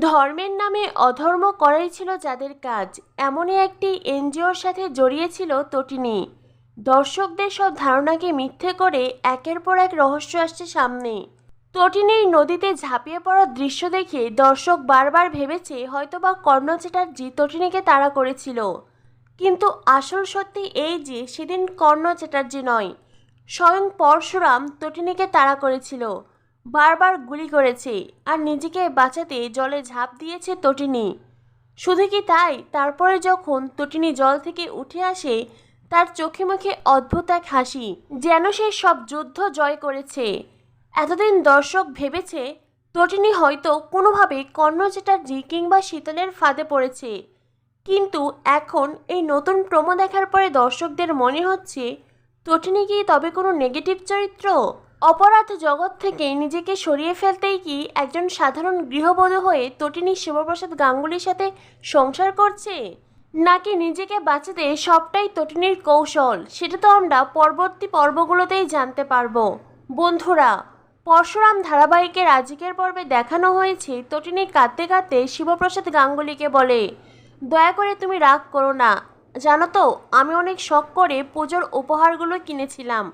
ধর্মের নামে অধর্ম করাই ছিল যাদের কাজ। এমনই একটি এনজিওর সাথে জড়িয়েছিল তটিনী। দর্শকদের সব ধারণাকে মিথ্যে করে একের পর এক রহস্য আসছে সামনে। তটিনীর নদীতে ঝাঁপিয়ে পড়ার দৃশ্য দেখে দর্শক বারবার ভেবেছে হয়তোবা কর্ণ চ্যাটার্জি তটিনীকে তাড়া করেছিল। কিন্তু আসল সত্যি এই যে, সেদিন কর্ণ চ্যাটার্জি নয়, স্বয়ং পরশুরাম তটিনীকে তাড়া করেছিল। বারবার গুলি করেছে আর নিজেকে বাঁচাতে জলে ঝাঁপ দিয়েছে তটিনী। শুধু কি তাই? তারপরে যখন তটিনী জল থেকে উঠে আসে, তার চোখে মুখে অদ্ভুত এক হাসি, যেন সে সব যুদ্ধ জয় করেছে। এতদিন দর্শক ভেবেছে, তটিনী হয়তো কোনোভাবে কর্ণ চ্যাটার্জি কিংবা শীতলের ফাঁদে পড়েছে। কিন্তু এখন এই নতুন প্রোমো দেখার পরে দর্শকদের মনে হচ্ছে, তটিনী কি তবে কোনো নেগেটিভ চরিত্র? অপরাধ জগৎ থেকে নিজেকে সরিয়ে ফেলতেই কি একজন সাধারণ গৃহবধূ হয়ে তটিনী শিবপ্রসাদ গাঙ্গুলির সাথে সংসার করছে? নাকি নিজেকে বাঁচাতে সবটাই তটিনীর কৌশল? সেটা তো আমরা পরবর্তী পর্বগুলোতেই জানতে পারব। বন্ধুরা, পরশুরাম ধারাবাহিকের আজকের পর্বে দেখানো হয়েছে তটিনী কাঁদতে কাঁদতে শিবপ্রসাদ গাঙ্গুলিকে বলে, দয়া করে তুমি রাগ করো না। জানো তো, আমি অনেক শখ করে পুজোর উপহারগুলো কিনেছিলাম।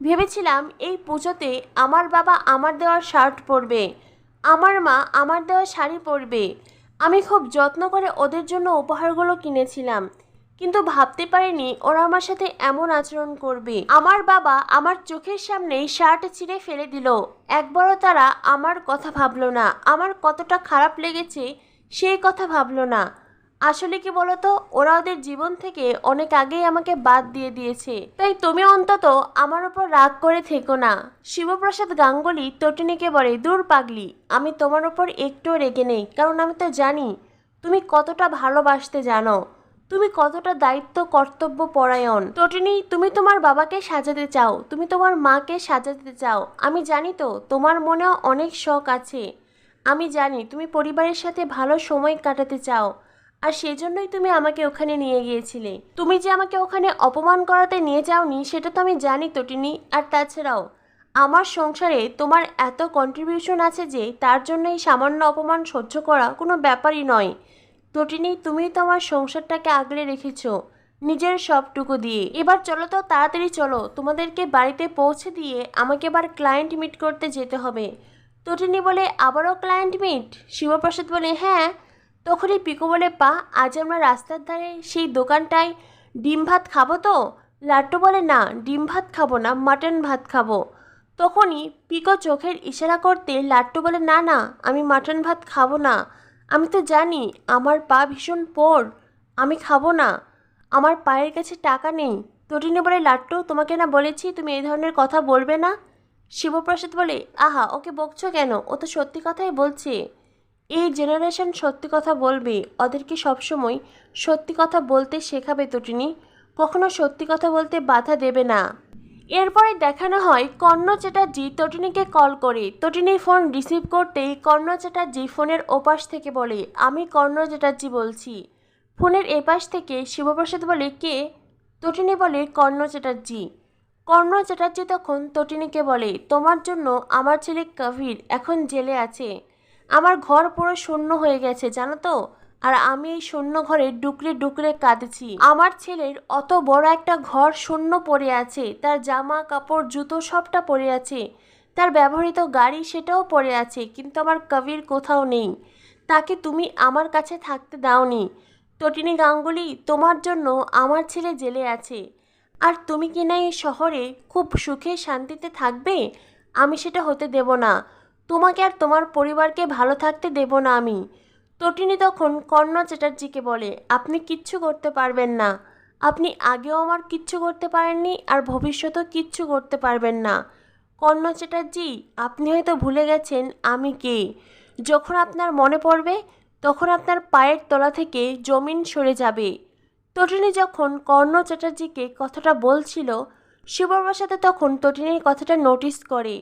ভেবেছিলাম এই পুজোতে আমার বাবা আমার দেওয়ার শার্ট পরবে, আমার মা আমার দেওয়া শাড়ি পরবে। আমি খুব যত্ন করে ওদের জন্য উপহারগুলো কিনেছিলাম, কিন্তু ভাবতে পারিনি ওরা আমার সাথে এমন আচরণ করবে। আমার বাবা আমার চোখের সামনেই শার্ট ছিঁড়ে ফেলে দিল। একবারও তারা আমার কথা ভাবলো না, আমার কতটা খারাপ লেগেছে সেই কথা ভাবলো না। আসলে কি বলতো? ওরা ওদের জীবন থেকে অনেক আগেই আমাকে বাদ দিয়ে দিয়েছে। তাই তুমি অন্তত আমার ওপর রাগ করে থেকো না। শিবপ্রসাদ গাঙ্গুলি তটিনীকে বলে, দূর পাগলি, আমি তোমার ওপর একটুও রেগে নেই, কারণ আমি তো জানি তুমি কতটা ভালোবাসতে জানো। তুমি কতটা দায়িত্ব, কর্তব্য পরায়ণ। তটিনী, তুমি তোমার বাবাকে সাজাতে চাও, তুমি তোমার মাকে সাজাতে চাও। আমি জানি তো, তোমার মনেও অনেক শখ আছে। আমি জানি তুমি পরিবারের সাথে ভালো সময় কাটাতে চাও। আর সেই জন্যই তুমি আমাকে ওখানে নিয়ে গিয়েছিলে। তুমি যে আমাকে ওখানে অপমান করাতে নিয়ে যাওনি, সেটা তো আমি জানি তটিনি। আর তাছাড়াও, আমার সংসারে তোমার এত কন্ট্রিবিউশন আছে যে তার জন্য এই সামান্য অপমান সহ্য করা কোনো ব্যাপারই নয়। তটিনি, তুমি তো আমার সংসারটাকে আগলে রেখেছো, নিজের সবটুকু দিয়ে। এবার চলো তো, তাড়াতাড়ি চলো। তোমাদেরকে বাড়িতে পৌঁছে দিয়ে আমাকে এবার ক্লায়েন্ট মিট করতে যেতে হবে। তটিনি বলে, আবারও ক্লায়েন্ট মিট শিবপ্রসাদ বলে হ্যাঁ। তখনই পিকো বলে, পা, আজ আমরা রাস্তার ধারে সেই দোকানটায় ডিম ভাত খাব তো? লাট্টু বলে, না, ডিম ভাত খাব না, মাটন ভাত খাব। তখনই পিকো চোখের ইশারা করতে লাট্টু বলে, না না, আমি মাটন ভাত খাব না। আমি তো জানি আমার পা ভীষণ পোর আমি খাব না। আমার পায়ের কাছে টাকা নেই। তটিনী বলে, লাট্টু, তোমাকে না বলেছি তুমি এই ধরনের কথা বলবে না? শিবপ্রসাদ বলে, আহা, ওকে বকছো কেন? ও তো সত্যি কথাই বলছে। এই জেনারেশন সত্যি কথা বলবে? ওদেরকে সবসময় সত্যি কথা বলতে শেখাবে তটিনী কখনো সত্যি কথা বলতে বাধা দেবে না। এরপরে দেখানো হয় কর্ণ চ্যাটার্জি তটিনীকে কল করে। তটিনীর ফোন রিসিভ করতেই কর্ণ চ্যাটার্জি ফোনের ওপাশ থেকে বলে, আমি কর্ণ চ্যাটার্জি বলছি। ফোনের এপাশ থেকে শিবপ্রসাদ বলে, কে? তটিনী বলে, কর্ণ চ্যাটার্জি। কর্ণ চ্যাটার্জি তখন তটিনীকে বলে, তোমার জন্য আমার ছেলে কবির এখন জেলে আছে। আমার ঘর পুরো শূন্য হয়ে গেছে, জানো তো? আর আমি এই শূন্য ঘরে ডুকরে ডুকরে কাঁদছি। আমার ছেলের অত বড় একটা ঘর শূন্য পড়ে আছে, তার জামা, কাপড়, জুতো সবটা পড়ে আছে। তার ব্যবহৃত গাড়ি সেটাও পড়ে আছে, কিন্তু আমার কবির কোথাও নেই। তাকে তুমি আমার কাছে থাকতে দাওনি। তটিনী গাঙ্গুলি, তোমার জন্য আমার ছেলে জেলে আছে। আর তুমি কি না এই শহরে খুব সুখে শান্তিতে থাকবে? আমি সেটা হতে দেব না। তোমাকে আর তোমার পরিবারকে ভালো থাকতে দেব না আমি। তটিনী তখন কর্ণ চ্যাটার্জিকে বলে, আপনি কিচ্ছু করতে পারবেন না। আপনি আগেও আমার কিচ্ছু করতে পারেননি আর ভবিষ্যতেও কিচ্ছু করতে পারবেন না। কর্ণ চ্যাটার্জি, আপনি হয়তো ভুলে গেছেন আমি কে। যখন আপনার মনে পড়বে, তখন আপনার পায়ের তলা থেকে জমিন সরে যাবে। তটিনী যখন কর্ণ চ্যাটার্জিকে কথাটা বলছিল সাথে তখন তটিনীর কথাটা নোটিস করে।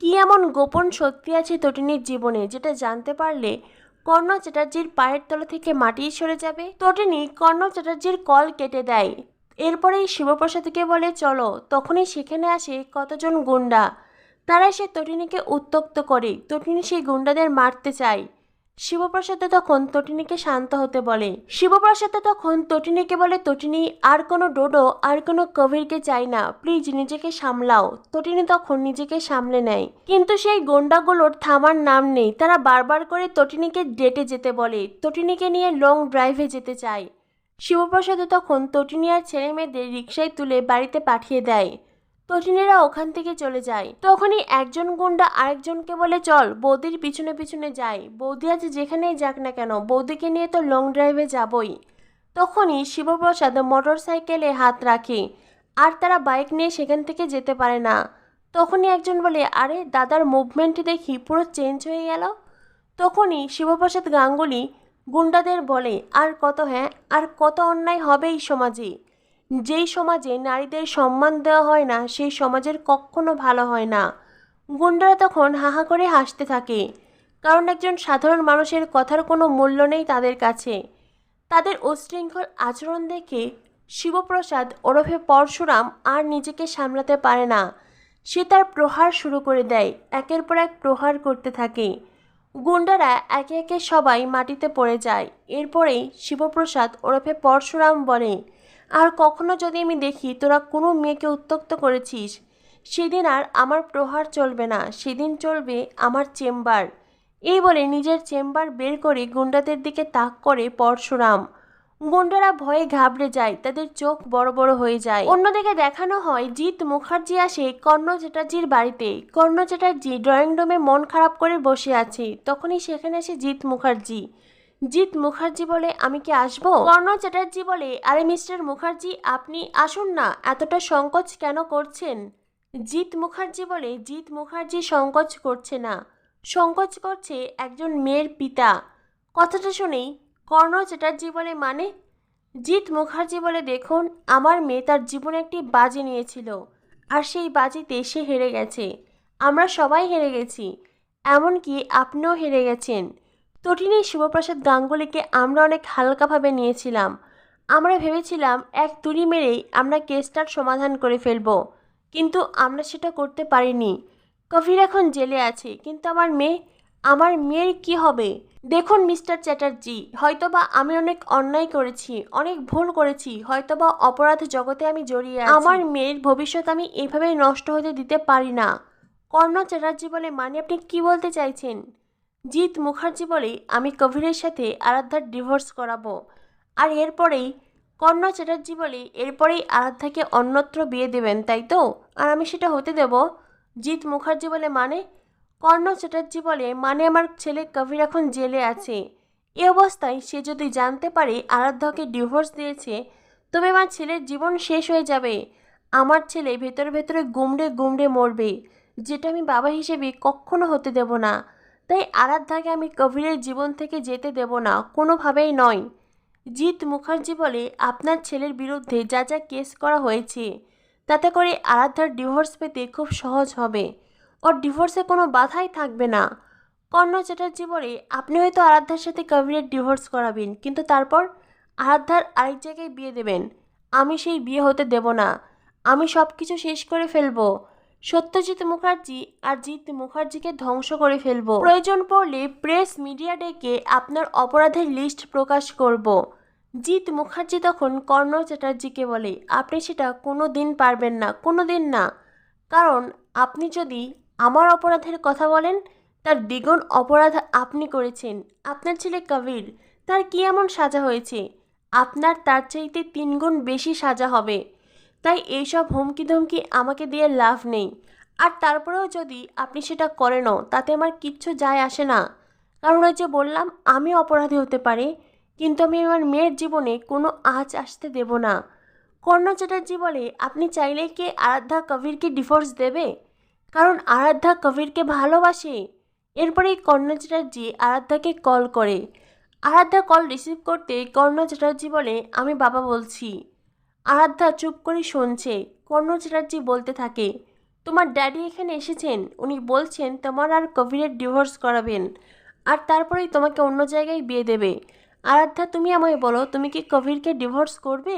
কি এমন গোপন শক্তি আছে তটিনীর জীবনে যেটা জানতে পারলে কর্ণ চ্যাটার্জির পায়ের তলা থেকে মাটি সরে যাবে? তটিনী কর্ণ চ্যাটার্জির কল কেটে দেয়। এরপরেই শিবপ্রসাদকে বলে, চলো। তখনই সেখানে আসে কতজন গুন্ডা। তারা সে তটিনীকে উত্তক্ত করে। তটিনী সেই গুন্ডাদের মারতে চায়। শিবপ্রসাদ তখন তটিনীকে শান্ত হতে বলে। শিবপ্রসাদ তখন তটিনীকে বলে, তটিনী, আর কোনো ডোডো, আর কোনো কবিরকে চাই না। প্লিজ নিজেকে সামলাও। তটিনী তখন নিজেকে সামলে নেয়। কিন্তু সেই গন্ডাগুলোর থামার নাম নেই। তারা বারবার করে তটিনীকে ডেটে যেতে বলে। তটিনীকে নিয়ে লং ড্রাইভে যেতে চায়। শিবপ্রসাদ তখন তটিনী আর ছেলে মেয়েদের রিক্সায় তুলে বাড়িতে পাঠিয়ে দেয়। তটিনীরা ওখান থেকে চলে যায়। তখনই একজন গুন্ডা আরেকজনকে বলে, চল, বৌদির পিছনে পিছনে যাই। বৌদি আজ যেখানেই যাক না কেন, বৌদিকে নিয়ে তো লং ড্রাইভে যাবই। তখনই শিবপ্রসাদ মোটর সাইকেলে হাত রাখে, আর তারা বাইক নিয়ে সেখান থেকে যেতে পারে না। তখনই একজন বলে, আরে, দাদার মুভমেন্ট দেখি, পুরো চেঞ্জ হয়ে গেল? তখনই শিবপ্রসাদ গাঙ্গুলি গুন্ডাদের বলে, আর কত হ্যাঁ আর কত অন্যায় হবে এই সমাজে? যেই সমাজে নারীদের সম্মান দেওয়া হয় না, সেই সমাজের কখনো ভালো হয় না। গুন্ডারা তখন হাহা করে হাসতে থাকে। কারণ একজন সাধারণ মানুষের কথার কোনো মূল্য নেই তাদের কাছে। তাদের উচ্ছৃঙ্খল আচরণ দেখে শিবপ্রসাদ ওরফে পরশুরাম আর নিজেকে সামলাতে পারে না। সে তার প্রহার শুরু করে দেয়, একের পর এক প্রহার করতে থাকে। গুন্ডারা একে একে সবাই মাটিতে পড়ে যায়। এরপরেই শিবপ্রসাদ ওরফে পরশুরাম বলে আর কখনো যদি আমি দেখি তোরা কোনো মেয়েকে উত্তক্ত করেছিস, সেদিন আর আমার প্রহার চলবে না, সেদিন চলবে আমার চেম্বার। এই বলে নিজের চেম্বার বের করে গুন্ডাদের দিকে তাক করে পরশুরাম। গুন্ডারা ভয়ে ঘাবড়ে যায়, তাদের চোখ বড় বড় হয়ে যায়। অন্যদিকে দেখানো হয় জিৎ মুখার্জি আসে কর্ণ চ্যাটার্জির বাড়িতে। কর্ণ চ্যাটার্জি ড্রয়িং রুমে মন খারাপ করে বসে আছে, তখনই সেখানে আসে জিৎ মুখার্জি। জিৎ মুখার্জি বলে আমি কি আসব? কর্ণ চ্যাটার্জি বলে, আরে মিস্টার মুখার্জি, আপনি আসুন না, এতটা সংকোচ কেন করছেন? জিৎ মুখার্জি বলে, জিৎ মুখার্জি সংকোচ করছে না। সংকোচ করছে একজন মেয়ের পিতা। কথাটা শুনেই কর্ণ চ্যাটার্জি বলে মানে? জিৎ মুখার্জি বলে, দেখুন, আমার মেয়ে তার জীবনে একটি বাজি নিয়েছিল, আর সেই বাজিতে সে হেরে গেছে। আমরা সবাই হেরে গেছি, এমনকি আপনিও হেরে গেছেন। তটিনী শিবপ্রসাদ গাঙ্গুলিকে আমরা অনেক হালকাভাবে নিয়েছিলাম। আমরা ভেবেছিলাম এক তুড়ি মেরেই আমরা কেসটার সমাধান করে ফেলব। কিন্তু আমরা সেটা করতে পারিনি। কবির এখন জেলে আছে, কিন্তু আমার মেয়ে, আমার মেয়ের কি হবে? দেখুন মিস্টার চ্যাটার্জি, হয়তোবা আমি অনেক অন্যায় করেছি, অনেক ভুল করেছি, হয়তোবা অপরাধ জগতে আমি জড়িয়ে আমার মেয়ের ভবিষ্যৎ আমি এভাবে নষ্ট হতে দিতে পারি না। কর্ণ চ্যাটার্জি বলে মানে আপনি কি বলতে চাইছেন? জিৎ মুখার্জি বলে আমি কবিরের সাথে আরাধ্যার ডিভোর্স করাবো। আর এরপরেই কর্ণ চ্যাটার্জি বলে এরপরেই আরাধ্যাকে অন্যত্র বিয়ে দেবেন, তাই তো? আর আমি সেটা হতে দেব? জিৎ মুখার্জি বলে মানে? কর্ণ চ্যাটার্জি বলে মানে আমার ছেলে কবির এখন জেলে আছে। এ অবস্থায় সে যদি জানতে পারে আরাধ্যাকে ডিভোর্স দিয়েছে, তবে আমার ছেলের জীবন শেষ হয়ে যাবে। আমার ছেলে ভেতরে ভেতরে গুমড়ে গুমড়ে মরবে, যেটা আমি বাবা হিসেবে কখনো হতে দেব না। তাই আরাধ্যাকে আমি কবিরের জীবন থেকে যেতে দেব না, কোনোভাবেই নয়। জিৎ মুখার্জি বলে, আপনার ছেলের বিরুদ্ধে যা যা কেস করা হয়েছে, তাতে করে আরাধ্যার ডিভোর্স পেতে খুব সহজ হবে। ওর ডিভোর্সে কোনো বাধাই থাকবে না। কর্ণ চ্যাটার্জি বলে, আপনি হয়তো আরাধ্যার সাথে কবিরের ডিভোর্স করাবেন, কিন্তু তারপর আরাধ্যার আরেক জায়গায় বিয়ে দেবেন। আমি সেই বিয়ে হতে দেব না। আমি সব কিছু শেষ করে ফেলব। সত্যজিৎ মুখার্জি আর জিৎ মুখার্জিকে ধ্বংস করে ফেলব। প্রয়োজন পড়লে প্রেস মিডিয়া ডেকে আপনার অপরাধের লিস্ট প্রকাশ করব। জিৎ মুখার্জি তখন কর্ণ চ্যাটার্জিকে বলে, আপনি সেটা কোনো দিন পারবেন না কোনো দিন না। কারণ আপনি যদি আমার অপরাধের কথা বলেন, তার দ্বিগুণ অপরাধ আপনি করেছেন। আপনার ছেলে কবির, তার কি এমন সাজা হয়েছে? আপনার তার চাইতে তিনগুণ বেশি সাজা হবে। তাই এইসব হুমকি ধমকি আমাকে দিয়ে লাভ নেই। আর তারপরেও যদি আপনি সেটা করেনও তাতে আমার কিচ্ছু যায় আসে না। কারণ ওই যে বললাম, আমি অপরাধী হতে পারি, কিন্তু আমি আমার মেয়ের জীবনে কোনো আঁচ আসতে দেব না। কর্ণ চ্যাটার্জি বলে, আপনি চাইলে কি আরাধ্যা কবিরকে ডিভোর্স দেবে? কারণ আরাধ্যা কবিরকে ভালোবাসে। এরপরেই কর্ণ চ্যাটার্জি আরাধ্যাকে কল করে। আরাধ্যা কল রিসিভ করতে কর্ণ চ্যাটার্জি বলে, আমি বাবা বলছি। আরাধ্যা চুপ করে শুনছে। কর্ণ চ্যাটার্জি বলতে থাকে, তোমার ড্যাডি এখানে এসেছেন? উনি বলছেন তোমার আর কবিরের ডিভোর্স করাবেন আর তারপরেই তোমাকে অন্য জায়গায় বিয়ে দেবে। আরাধ্যা, তুমি আমায় বলো, তুমি কি কবিরকে ডিভোর্স করবে?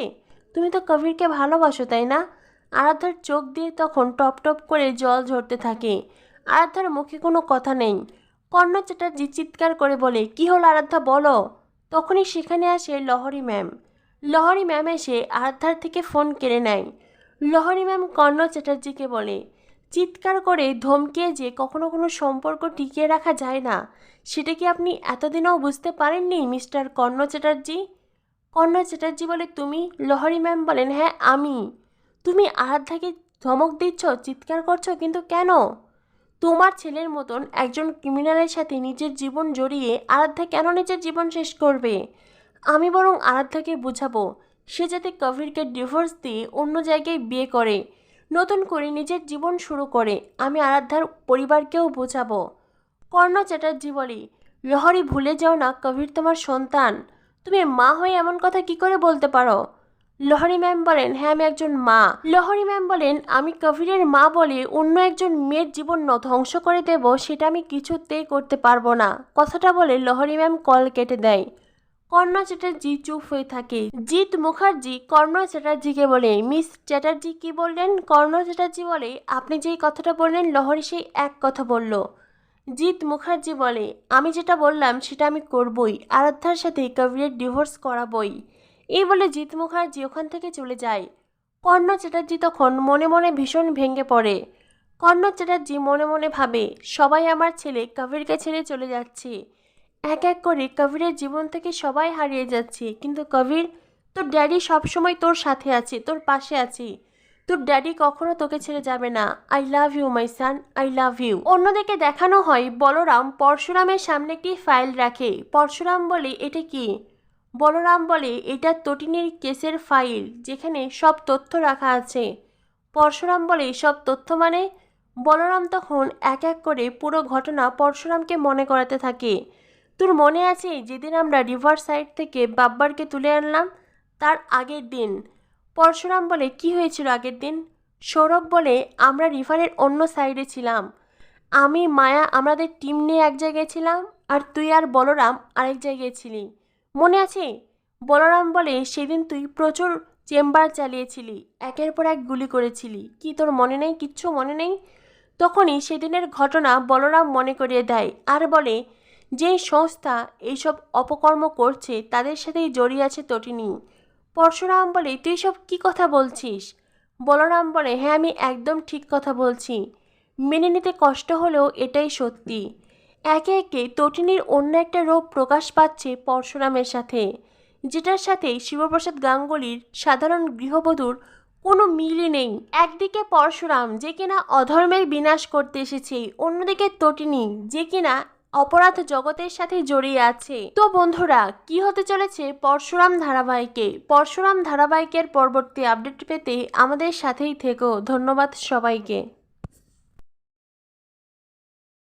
তুমি তো কবিরকে ভালোবাসো, তাই না? আরাধ্যার চোখ দিয়ে তখন টপ টপ করে জল ঝরতে থাকে। আরাধ্যার মুখে কোনো কথা নেই। কর্ণ চ্যাটার্জি চিৎকার করে বলে, কি হলো আরাধ্যা, বলো? তখনই সেখানে আসে লহরী ম্যাম। লহরী ম্যাম এসে আরাধ্যার থেকে ফোন কেড়ে নেয়। লহরী ম্যাম কর্ণ চ্যাটার্জিকে বলে, চিৎকার করে ধমকিয়ে যে কখনো কোনো সম্পর্ক টিকিয়ে রাখা যায় না, সেটা কি আপনি এতদিনও বুঝতে পারেননি, মিস্টার কর্ণ চ্যাটার্জি? কর্ণ চ্যাটার্জি বলে, তুমি লহরী ম্যাম বলেন হ্যাঁ আমি। তুমি আরাধ্যাকে ধমক দিচ্ছ, চিৎকার করছ, কিন্তু কেন? তোমার ছেলের মতন একজন ক্রিমিনালের সাথে নিজের জীবন জড়িয়ে আরাধ্যা কেন নিজের জীবন শেষ করবে? আমি বরং আরাধ্যাকে বুঝাবো, সে যাতে কবিরকে ডিভোর্স দিয়ে অন্য জায়গায় বিয়ে করে। নতুন করে নিজের জীবন শুরু করে, আমি আরাধ্যার পরিবারকেও বোঝাবো। কর্ণ চ্যাটার্জি বলি, লহরি, ভুলে যাও না, কবির তোমার সন্তান। তুমি মা হয়ে এমন কথা কি করে বলতে পারো? লহরি ম্যাম বলেন হ্যাঁ আমি একজন মা। লহরি ম্যাম বলেন, আমি কবিরের মা বলে অন্য একজন মেয়ের জীবন ধ্বংস করে দেব, সেটা আমি কিছুতেই করতে পারব না। কথাটা বলে লহরি ম্যাম কল কেটে দেয়। কর্ণ চ্যাটার্জি চুপ হয়ে থাকে। জিৎ মুখার্জি কর্ণ চ্যাটার্জিকে বলে, মিস চ্যাটার্জি কি বললেন? কর্ণ চ্যাটার্জি বলে, আপনি যেই কথাটা বললেন, লহরি সেই এক কথা বলল। জিৎ মুখার্জি বলে, আমি যেটা বললাম, সেটা আমি করবই। আরাধ্যার সাথে কবিরের ডিভোর্স করাবই। এই বলে জিৎ মুখার্জি ওখান থেকে চলে যায়। কর্ণ চ্যাটার্জি তখন মনে মনে ভীষণ ভেঙে পড়ে। কর্ণ চ্যাটার্জি মনে মনে ভাবে, সবাই আমার ছেলে, কবিরকে ছেড়ে চলে যাচ্ছে। এক এক করে কবিরের জীবন থেকে সবাই হারিয়ে যাচ্ছে। কিন্তু কবির, তোর ড্যাডি সবসময় তোর সাথে আছে, তোর পাশে আছে। তোর ড্যাডি কখনো তোকে ছেড়ে যাবে না। I love you my son I love you অন্যদিকে দেখানো হয় বলরাম পরশুরামের সামনে একটি ফাইল রাখে। পরশুরাম বলে, এটা কি? বলরাম বলে, এটা তটিনীর কেসের ফাইল যেখানে সব তথ্য রাখা আছে। পরশুরাম বলে, সব তথ্য মানে? বলরাম তখন এক এক করে পুরো ঘটনা পরশুরামকে মনে করাতে থাকে। তোর মনে আছে যেদিন আমরা রিভার সাইড থেকে বাব্বারকে তুলে আনলাম? তার আগের দিন। পরশুরাম বলে, কি হয়েছিল আগের দিন? সৌরভ বলে, আমরা রিভারের অন্য সাইডে ছিলাম। আমি, মায়া, আমাদের টিম নিয়ে এক জায়গায় ছিলাম আর তুই আর বলরাম আরেক জায়গায় ছিলি। মনে আছে? বলরাম বলে, সেদিন তুই প্রচুর চেম্বার চালিয়েছিলি, একের পর এক গুলি করেছিলি। কি তোর মনে নেই? কিচ্ছু মনে নেই? তখনই সেদিনের ঘটনা বলরাম মনে করিয়ে দেয় আর বলে যেই সংস্থা এইসব অপকর্ম করছে তাদের সাথেই জড়িয়ে আছে তটিনী। পরশুরাম বলে, তুই সব কি কথা বলছিস? বলরাম বলে হ্যাঁ আমি একদম ঠিক কথা বলছি। মেনে নিতে কষ্ট হলেও এটাই সত্যি। একে একে তটিনীর অন্য একটা রূপ প্রকাশ পাচ্ছে পরশুরামের সাথে, যেটার সাথে শিবপ্রসাদ গাঙ্গুলির সাধারণ গৃহবধূর কোনো মিলই নেই। একদিকে পরশুরাম যে কিনা অধর্মের বিনাশ করতে এসেছে, অন্যদিকে তটিনী যে কিনা অপরাধ জগতের সাথে জড়িয়ে আছে। তো বন্ধুরা, কি হতে চলেছে পরশুরাম ধারাবাহিকে? পরশুরাম ধারাবাহিকের পরবর্তী আপডেট পেতে আমাদের সাথেই থেকো। ধন্যবাদ সবাইকে।